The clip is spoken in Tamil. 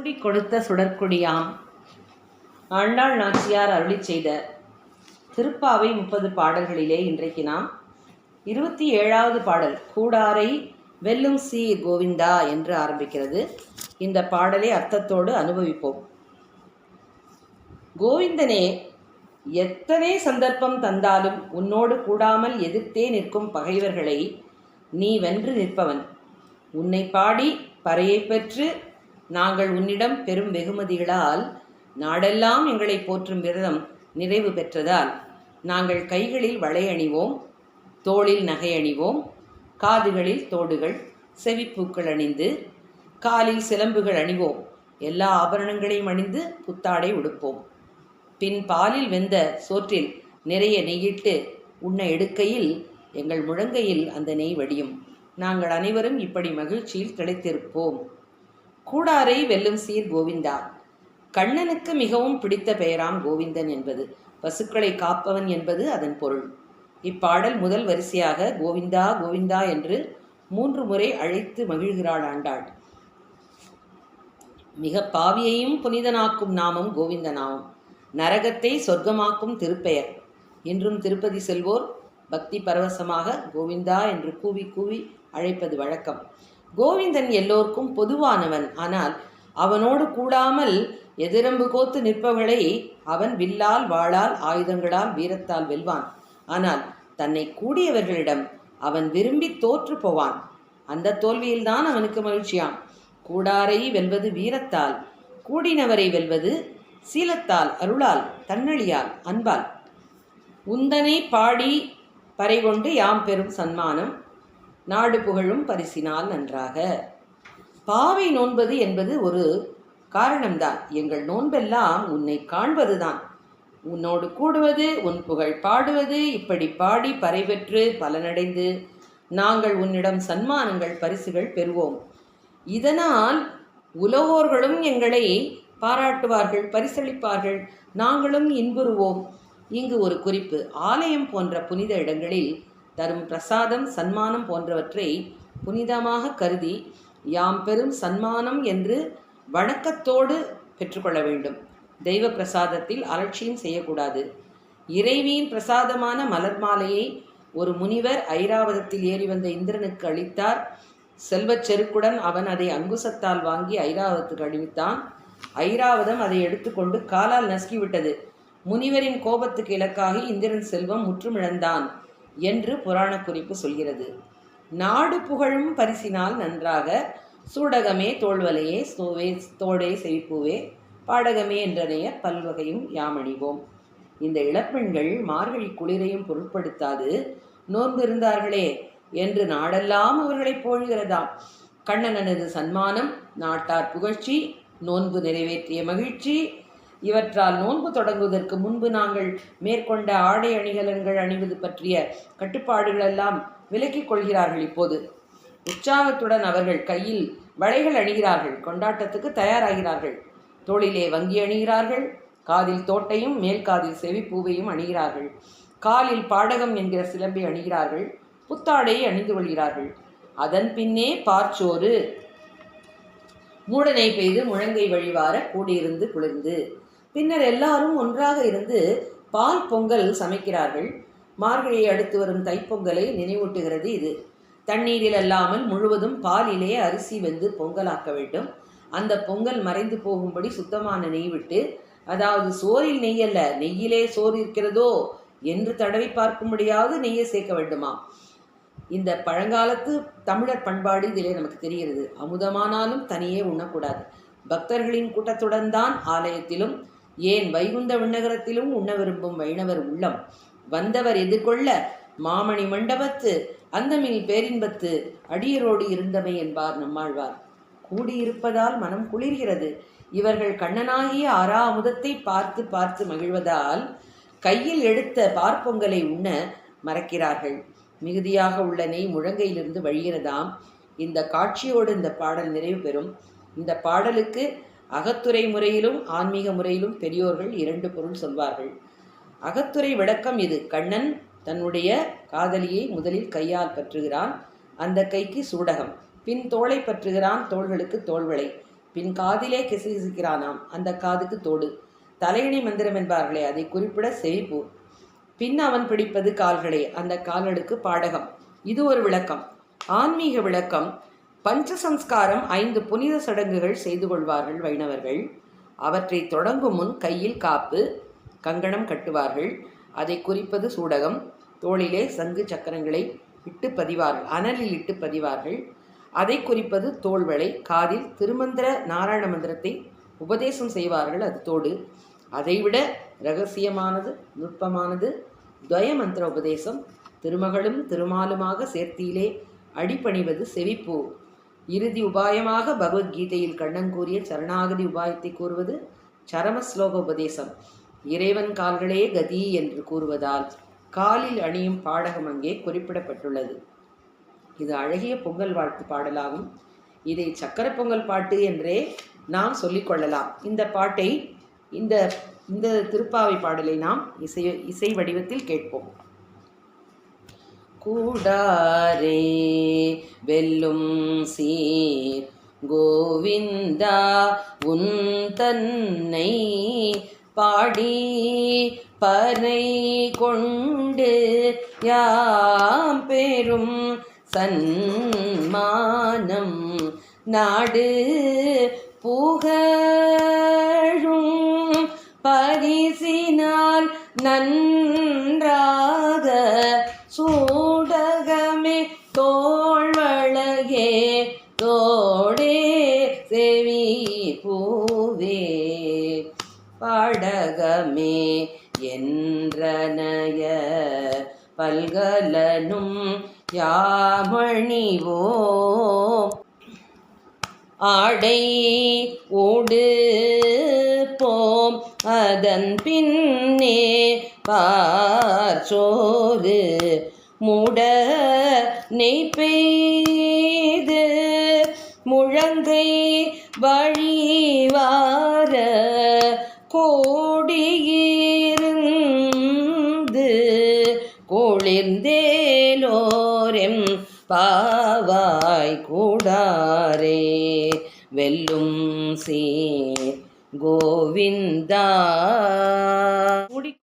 குடி கொடுத்த சுடற்கொடியாம். ஆண்டாள் நாச்சியார் அருளி செய்த திருப்பாவை முப்பது பாடல்களிலே இன்றைக்கு நாம் இருபத்தி ஏழாவது பாடல் கூடாரை வெல்லும் சி கோவிந்தா என்று ஆரம்பிக்கிறது. இந்த பாடலை அர்த்தத்தோடு அனுபவிப்போம். கோவிந்தனே எத்தனை சந்தர்ப்பம் தந்தாலும் உன்னோடு கூடாமல் எதிர்த்தே நிற்கும் பகைவர்களை நீ வென்று நிற்பவன். உன்னை பாடி பறையை பெற்று நாங்கள் உன்னிடம் பெரும் வெகுமதிகளால் நாடெல்லாம் எங்களை போற்றும் விரதம் நிறைவு பெற்றதால் நாங்கள் கைகளில் வளை அணிவோம் தோளில் நகை அணிவோம் காதுகளில் தோடுகள் செவிப்பூக்கள் அணிந்து காலில் சிலம்புகள் அணிவோம். எல்லா ஆபரணங்களையும் அணிந்து புத்தாடை உடுப்போம். பின் பாலில் வெந்த சோற்றில் நிறைய நெய்யிட்டு உன்னை எடுக்கையில் எங்கள் முழங்கையில் அந்த நெய் வடியும். நாங்கள் அனைவரும் இப்படி மகிழ்ச்சியில் திளைத்திருப்போம். கூடாரை வெல்லும் சீர் கோவிந்தா. கண்ணனுக்கு மிகவும் பிடித்த பெயராம் கோவிந்தன் என்பது. பசுக்களை காப்பவன் என்பது அதன் பொருள். இப்பாடல் முதல் வரிசையாக கோவிந்தா கோவிந்தா என்று மூன்று முறை அழைத்து மகிழ்கிறாள் ஆண்டாள். மிக பாவியையும் புனிதனாக்கும் நாமம் கோவிந்த நாமம் நரகத்தை சொர்க்கமாக்கும் திருப்பெயர். இன்றும் திருப்பதி செல்வோர் பக்தி பரவசமாக கோவிந்தா என்று கூவி கூவி அழைப்பது வழக்கம். கோவிந்தன் எல்லோருக்கும் பொதுவானவன். ஆனால் அவனோடு கூடாமல் எதிரம்பு கோத்து நிற்பவளை அவன் வில்லால் வாளால் ஆயுதங்களால் வீரத்தால் வெல்வான். ஆனால் தன்னை கூடியவர்களிடம் அவன் விரும்பி தோற்று போவான். அந்த தோல்வியில்தான் அவனுக்கு மகிழ்ச்சியாம். கூடாரை வெல்வது வீரத்தால் கூடினவரை வெல்வது சீலத்தால் அருளால் தன்னழியால் அன்பால். உந்தனை பாடி பறைகொண்டு யாம் பெறும் சன்மானம். நாடு புகழும் பரிசினால் நன்றாக. பாவை நோன்பது என்பது ஒரு காரணம்தான். எங்கள் நோன்பெல்லாம் உன்னை காண்பதுதான். உன்னோடு கூடுவது உன் புகழ் பாடுவது இப்படி பாடி பறை பெற்று பலனடைந்து நாங்கள் உன்னிடம் சன்மானங்கள் பரிசுகள் பெறுவோம். இதனால் உலகோர்களும் எங்களை பாராட்டுவார்கள் பரிசளிப்பார்கள். நாங்களும் இன்புறுவோம். இங்கு ஒரு குறிப்பு. ஆலயம் போன்ற புனித இடங்களில் தரும் பிரசாதம் சன்மானம் போன்றவற்றை புனிதமாக கருதி யாம் பெரும் சன்மானம் என்று வணக்கத்தோடு பெற்றுக்கொள்ள வேண்டும். தெய்வ பிரசாதத்தில் அலட்சியம் செய்யக்கூடாது. இறைவியின் பிரசாதமான மலர் மாலையை ஒரு முனிவர் ஐராவதத்தில் ஏறி வந்த இந்திரனுக்கு அளித்தார். செல்வச் செருக்குடன் அவன் அதை அங்குசத்தால் வாங்கி ஐராவதத்துக்கு அழிவித்தான் ஐராவதம் அதை எடுத்துக்கொண்டு காலால் நசுக்கிவிட்டது. முனிவரின் கோபத்துக்கு இலக்காகி இந்திரன் செல்வம் முற்றுமிழந்தான். என்று புராண குறிப்பு சொல்கிறது. நாடு புகழும் பரிசினால் நன்றாக சூடகமே தோல்வலையே சோவே தோடே செவிப்பூவே பாடகமே என்றனைய பல்வகையும் யாமணிவோம். இந்த இளப்பெண்கள் மார்கழி குளிரையும் பொருட்படுத்தாது நோன்பு இருந்தார்களே என்று நாடெல்லாம் அவர்களை போழுகிறதாம். கண்ணனனது சன்மானம் நாட்டார் புகழ்ச்சி நோன்பு நிறைவேற்றிய மகிழ்ச்சி இவற்றால் நோன்பு தொடங்குவதற்கு முன்பு நாங்கள் மேற்கொண்ட ஆடை அணிகலன்கள் அணிவது பற்றிய கட்டுப்பாடுகளெல்லாம் விலக்கிக் கொள்கிறார்கள் இப்போது. உற்சாகத்துடன் அவர்கள் கையில் வளைகள் அணிகிறார்கள் கொண்டாட்டத்துக்கு தயாராகிறார்கள். தோளிலே வங்கி அணிகிறார்கள் காதில் தோட்டையும் மேல் காதில் செவிப்பூவையும் அணிகிறார்கள். காலில் பாடகம் என்கிற சிலம்பை அணிகிறார்கள் புத்தாடையை அணிந்து கொள்கிறார்கள். அதன் பின்னே பார்ச்சோறு. மூடனை பெய்து முழங்கை வழிவார கூடியிருந்து குளிர்ந்து. பின்னர் எல்லாரும் ஒன்றாக இருந்து பால் பொங்கல் சமைக்கிறார்கள். மார்கழியை அடுத்து வரும் தைப்பொங்கலை நினைவூட்டுகிறது இது. தண்ணீரில் அல்லாமல் முழுவதும் பாலிலே அரிசி வெந்து பொங்கலாக்க வேண்டும். அந்த பொங்கல் மறைந்து போகும்படி சுத்தமான நெய் விட்டு அதாவது சோறில் நெய் அல்ல நெய்யிலே சோறு இருக்கிறதோ என்று தடவி பார்க்கும்படியாவது நெய்யை சேர்க்க வேண்டுமா இந்த பழங்காலத்து தமிழர் பண்பாடு இதிலே நமக்கு தெரிகிறது. அமுதமானாலும் தனியே உண்ணக்கூடாது. பக்தர்களின் கூட்டத்துடன் தான் ஆலயத்திலும் ஏன் வைகுந்த விண்ணகரத்திலும் உண்ண விரும்பும் வைணவர் உள்ளம்? வந்தவர் எதிர்கொள்ள மாமணி மண்டபத்து அந்தமில் பேரின்பத்து அடியரோடு இருந்தமை என்பார் நம்மாழ்வார். கூடியிருப்பதால் மனம் குளிர்கிறது. இவர்கள் கண்ணனாகிய ஆறா அமுதத்தை பார்த்து பார்த்து மகிழ்வதால் கையில் எடுத்த பார்ப்பொங்கலை உண்ண மறக்கிறார்கள். மிகுதியாக உள்ள நெய் முழங்கையிலிருந்து வழிகிறதாம். இந்த காட்சியோடு இந்த பாடல் நிறைவு பெறும். இந்த பாடலுக்கு அகத்துறை முறையிலும் ஆன்மீக முறையிலும் பெரியோர்கள் இரண்டு பொருள் சொல்வார்கள். அகத்துறை விளக்கம் இது. கண்ணன் தன்னுடைய காதலியை முதலில் கையால் பற்றுகிறான். அந்த கைக்கு சூடகம். பின் தோளை பற்றுகிறான். தோள்களுக்கு தோள்வளை பின் காதிலே கிசுகிசுக்கிறானாம். அந்த காதுக்கு தோடு. தலையணி மந்திரம் என்பார்களே அதை குறிப்பிட செவிப்பு பின் அவன் பிடிப்பது கால்களே. அந்த கால்களுக்கு பாடகம். இது ஒரு விளக்கம். ஆன்மீக விளக்கம். பஞ்சசம்ஸ்காரம் ஐந்து புனித சடங்குகள் செய்து கொள்வார்கள் வைணவர்கள். அவற்றை தொடங்கும் முன் கையில் காப்பு கங்கணம் கட்டுவார்கள். அதை குறிப்பது சூடகம். தோளிலே சங்கு சக்கரங்களை இட்டு பதிவார்கள் அனலில் இட்டு பதிவார்கள். அதை குறிப்பது தோள்வளை காதில் திருமந்திர நாராயண மந்திரத்தை உபதேசம் செய்வார்கள் அது தோடு. அதைவிட ரகசியமானது நுட்பமானது துவய மந்திர உபதேசம். திருமகளும் திருமாலுமாக சேர்த்தியிலே அடிபணிவது செவிப்பூ. இறுதி உபாயமாக பகவத்கீதையில் கண்ணன் கூறிய சரணாகதி உபாயத்தை கூறுவது சரம ஸ்லோக உபதேசம். இறைவன் கால்களே கதி என்று கூறுவதால் காலில் அணியும் பாடகம் அங்கே குறிப்பிடப்பட்டுள்ளது. இது அழகிய பொங்கல் வாழ்த்து பாடலாகும். இதை சக்கர பொங்கல் பாட்டு என்றே நாம் சொல்லிக்கொள்ளலாம் இந்த பாட்டை இந்த இந்த திருப்பாவை பாடலை நாம் இசை இசை வடிவத்தில் கேட்போம். கூடாரே வெல்லும் சீர். கோவிந்தா உன் தன்னை பாடி பறை கொண்டு யாம் பெரும் சன்மானம் நாடு புகழும். பரிசினால் நன்றாக சூடகமே தோ தோடே செவி பூவே. பாடகமே என்றனைய பல்கலனும் யாமணிவோ. ஆடை ஓடு போம் அதன் பின்னே பார் சோறு மூட பெய்து முழங்கை வழிவார கோடியிருந்து குளிர்ந்தேலோரெம் பாவாய் கூடாரே வெல்லும் சீ கோவிந்தா.